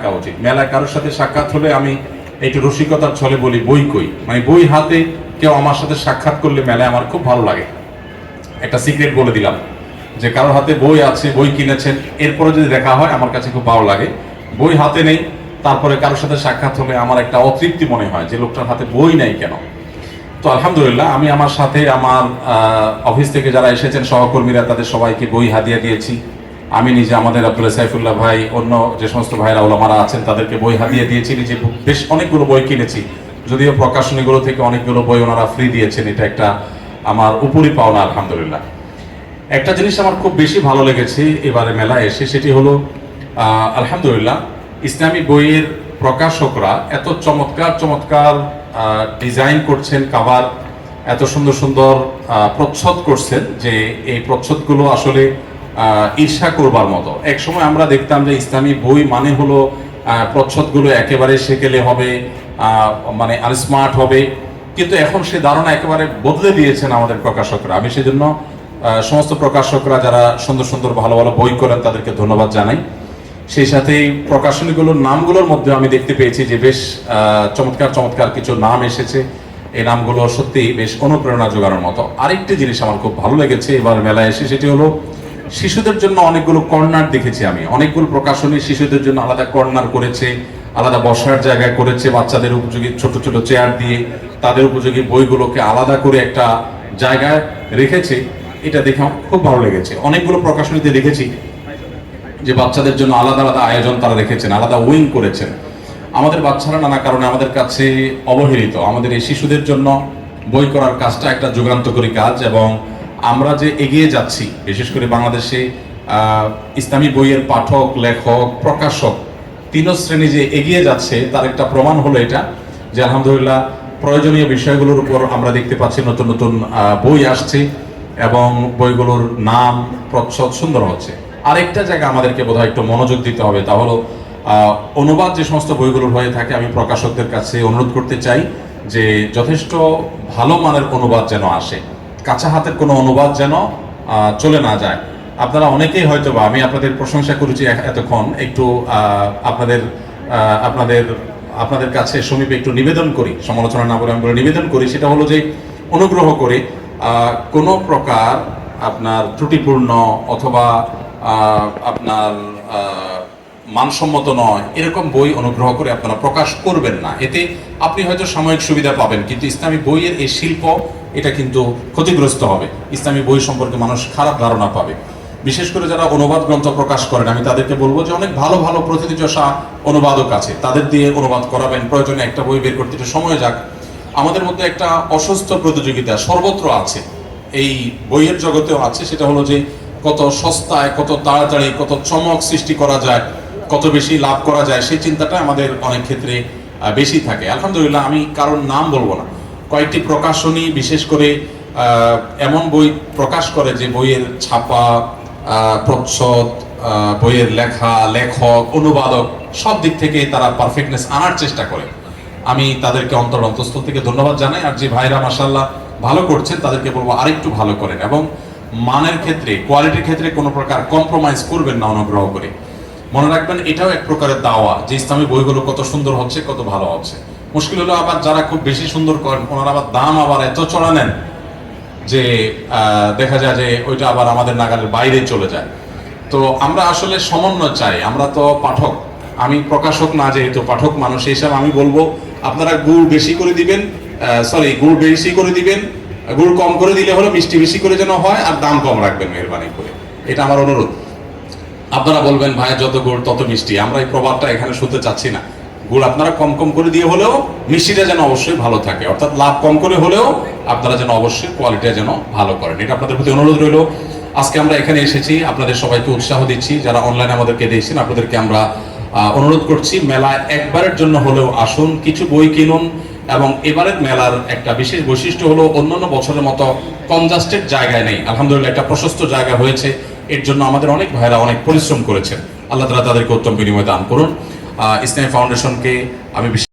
থাকা উচিত মেলায় কারোর সাথে সাক্ষাৎ হলে আমি একটু রসিকতার ছলে বলি, বই কই? মানে বই হাতে কেউ আমার সাথে সাক্ষাৎ করলে মেলায় আমার খুব ভালো লাগে। একটা সিক্রেট বলে দিলাম, যে কারোর হাতে বই আছে, বই কিনেছেন, এরপরে যদি দেখা হয় আমার কাছে খুব ভালো লাগে। বই হাতে নেই, তারপরে কারোর সাথে সাক্ষাৎ হলে আমার একটা অতৃপ্তি মনে হয় যে লোকটার হাতে বই নাই কেন? তো আলহামদুলিল্লাহ, আমি আমার সাথে আমার অফিস থেকে যারা এসেছেন সহকর্মীরা, তাদের সবাইকে বই হাদিয়া দিয়েছি। আমি নিজে আমাদের আব্দুল্লাহ সাইফুল্লাহ ভাই, অন্য যে সমস্ত ভাইরা ওলামারা আছেন, তাদেরকে বই হাদিয়ে দিয়েছি। নিজে বেশ অনেকগুলো বই কিনেছি। যদিও প্রকাশনীগুলো থেকে অনেকগুলো বই ওনারা ফ্রি দিয়েছেন, এটা একটা আমার উপরই পাওনা, আলহামদুলিল্লাহ। একটা জিনিস আমার খুব বেশি ভালো লেগেছে এবারে মেলায় এসে, সেটি হলো আলহামদুলিল্লাহ, ইসলামী বইয়ের প্রকাশকরা এত চমৎকার চমৎকার ডিজাইন করছেন, কাভার এত সুন্দর সুন্দর প্রচ্ছদ করছেন যে এই প্রচ্ছদগুলো আসলে ঈর্ষা করবার মতো। এক সময় আমরা দেখতাম যে ইসলামী বই মানে হলো প্রচ্ছদগুলো একেবারে সেকেলে হবে মানে আর স্মার্ট হবে। কিন্তু এখন সে ধারণা একেবারে বদলে দিয়েছেন আমাদের প্রকাশকরা। আমি সেজন্য সমস্ত প্রকাশকরা যারা সুন্দর সুন্দর ভালো ভালো বই করেন তাদেরকে ধন্যবাদ জানাই। সেই সাথে প্রকাশনীগুলোর নামগুলোর মধ্যে আমি দেখতে পেয়েছি যে বেশ চমৎকার চমৎকার কিছু নাম এসেছে। এই নামগুলো সত্যি বেশ অনুপ্রেরণা জোগানোর মতো। আরেকটি জিনিস আমার খুব ভালো লেগেছে, এবার মেলায় এসে সেটি হলো শিশুদের জন্য অনেকগুলো কর্নার দেখেছি আমি। অনেকগুলো প্রকাশনী শিশুদের জন্য আলাদা কর্নার করেছে, আলাদা বসার জায়গায় করেছে, বাচ্চাদের উপযোগী ছোট ছোট চেয়ার দিয়ে তাদের উপযোগী বইগুলোকে আলাদা করে একটা জায়গায় রেখেছে। এটা দেখে আমার খুব ভালো লেগেছে। অনেকগুলো প্রকাশনীতে দেখেছি যে বাচ্চাদের জন্য আলাদা আলাদা আয়োজন তারা রেখেছেন, আলাদা উইং করেছেন। আমাদের বাচ্চারা নানা কারণে আমাদের কাছে অবহেলিত। আমাদের এই শিশুদের জন্য বই করার কাজটা একটা যুগান্তকারী কাজ এবং আমরা যে এগিয়ে যাচ্ছি, বিশেষ করে বাংলাদেশে ইসলামী বইয়ের পাঠক, লেখক, প্রকাশক, তিন শ্রেণি যে এগিয়ে যাচ্ছে, তার একটা প্রমাণ হলো এটা, যে আলহামদুলিল্লাহ প্রয়োজনীয় বিষয়গুলোর উপর আমরা দেখতে পাচ্ছি নতুন নতুন বই আসছে এবং বইগুলোর নাম প্রচ্ছদ সুন্দর হচ্ছে। আরেকটা জায়গা আমাদেরকে বোধহয় একটু মনোযোগ দিতে হবে, তা হলো অনুবাদ যে সমস্ত বইগুলোর হয়ে থাকে, আমি প্রকাশকদের কাছে অনুরোধ করতে চাই যে যথেষ্ট ভালো মানের অনুবাদ যেন আসে। কাঁচা হাতের কোনো অনুবাদ যেন চলে না যায়। আপনারা অনেকেই হয়তো বা আমি আপনাদের প্রশংসা করেছি এতক্ষণ, একটু আপনাদের আপনাদের আপনাদের কাছে সমীপে একটু নিবেদন করি, সমালোচনা না বলে আমি বলে নিবেদন করি, সেটা হলো যে অনুগ্রহ করে কোনো প্রকার আপনার ত্রুটিপূর্ণ অথবা আপনার মানসম্মত নয়, এরকম বই অনুগ্রহ করে আপনারা প্রকাশ করবেন না। এতে আপনি হয়তো সাময়িক সুবিধা পাবেন, কিন্তু ইসলামী বইয়ের এই শিল্প এটা কিন্তু ক্ষতিগ্রস্ত হবে। ইসলামী বই সম্পর্কে মানুষ খারাপ ধারণা পাবে। বিশেষ করে যারা অনুবাদ গ্রন্থ প্রকাশ করেন, আমি তাদেরকে বলব যে অনেক ভালো ভালো প্রতিনিচষা অনুবাদক আছে। তাদের দিয়ে অনুবাদ করাবেন, প্রয়োজনে একটা বই বের করতে সময় যাক। আমাদের মধ্যে একটা অসুস্থ প্রতিযোগিতা সর্বত্র আছে। এই বইয়ের জগতেও আছে, সেটা হলো যে কত সস্তায়, কত তাড়াতাড়ি, কত চমক সৃষ্টি করা যায়, কত বেশি লাভ করা যায়, সেই চিন্তাটা আমাদের অনেক ক্ষেত্রে বেশি থাকে। আলহামদুলিল্লাহ, আমি কারোর নাম বলব না। কয়েকটি প্রকাশনী, বিশেষ করে এমন বই প্রকাশ করে যে বইয়ের ছাপা প্রচ্ছদ বইয়ের লেখা, লেখক, অনুবাদক, সব দিক থেকে তারা পারফেক্টনেস আনার চেষ্টা করে। আমি তাদেরকে অন্তর অন্তঃস্থল থেকে ধন্যবাদ জানাই আর যে ভাইরা মাসাল্লাহ ভালো করছেন, তাদেরকে বলব আরেকটু ভালো করেন এবং মানের ক্ষেত্রে কোয়ালিটির ক্ষেত্রে কোনো প্রকার কম্প্রোমাইজ করবেন না অনুগ্রহ করে। মনে রাখবেন, এটাও এক প্রকারের দাওয়া যে ইসলামী বইগুলো কত সুন্দর হচ্ছে, কত ভালো হচ্ছে। মুশকিল হলো আবার যারা খুব বেশি সুন্দর করেন, ওনারা আবার দাম আবার এত চড়া নেন যে দেখা যায় যে ওইটা আবার আমাদের নাগালের বাইরে চলে যায়। তো আমরা আসলে সমন্বয় চাই, আমরা তো পাঠক। আমি প্রকাশক না যেহেতু, পাঠক মানুষ হিসাবে আমি বলব, আপনারা গুড় বেশি করে দিবেন সরি গুড় বেশি করে দিবেন, গুড় কম করে দিলে হলো মিষ্টি বেশি করে যেন হয়, আর দাম কম রাখবেন মেহরবানি করে। এটা আমার অনুরোধ। আপনারা বলবেন, ভাই, যত গুড় তত মিষ্টি। আমরা এই প্রভাবটা এখানে শুনতে চাচ্ছি না। গুড় আপনারা কম কম করে দিয়ে হলেও মিষ্টিটা যেন অবশ্যই ভালো থাকে। অর্থাৎ লাভ কম করে হলেও আপনারা যেন অবশ্যই কোয়ালিটিটা যেন ভালো করেন। এটা আপনাদের প্রতি অনুরোধ রইল। আজকে আমরা এখানে এসেছি, আপনাদের সবাইকে উৎসাহ দিচ্ছি। যারা অনলাইনে আমাদেরকে দিয়েছেন আপনাদেরকে আমরা অনুরোধ করছি, মেলায় একবারের জন্য হলেও আসুন, কিছু বই কিনুন এবং এবারের মেলার একটা বিশেষ বৈশিষ্ট্য হলো অন্যান্য বছরের মতো কনজাস্টেড জায়গায় নেই। আলহামদুলিল্লাহ, একটা প্রশস্ত জায়গা হয়েছে। এর জন্য আমাদের অনেক ভাইরা অনেক পরিশ্রম করেছেন। আল্লাহ তালা তাদেরকে উত্তম বিনিময় দান করুন। ইসলামী ফাউন্ডেশনকে আমি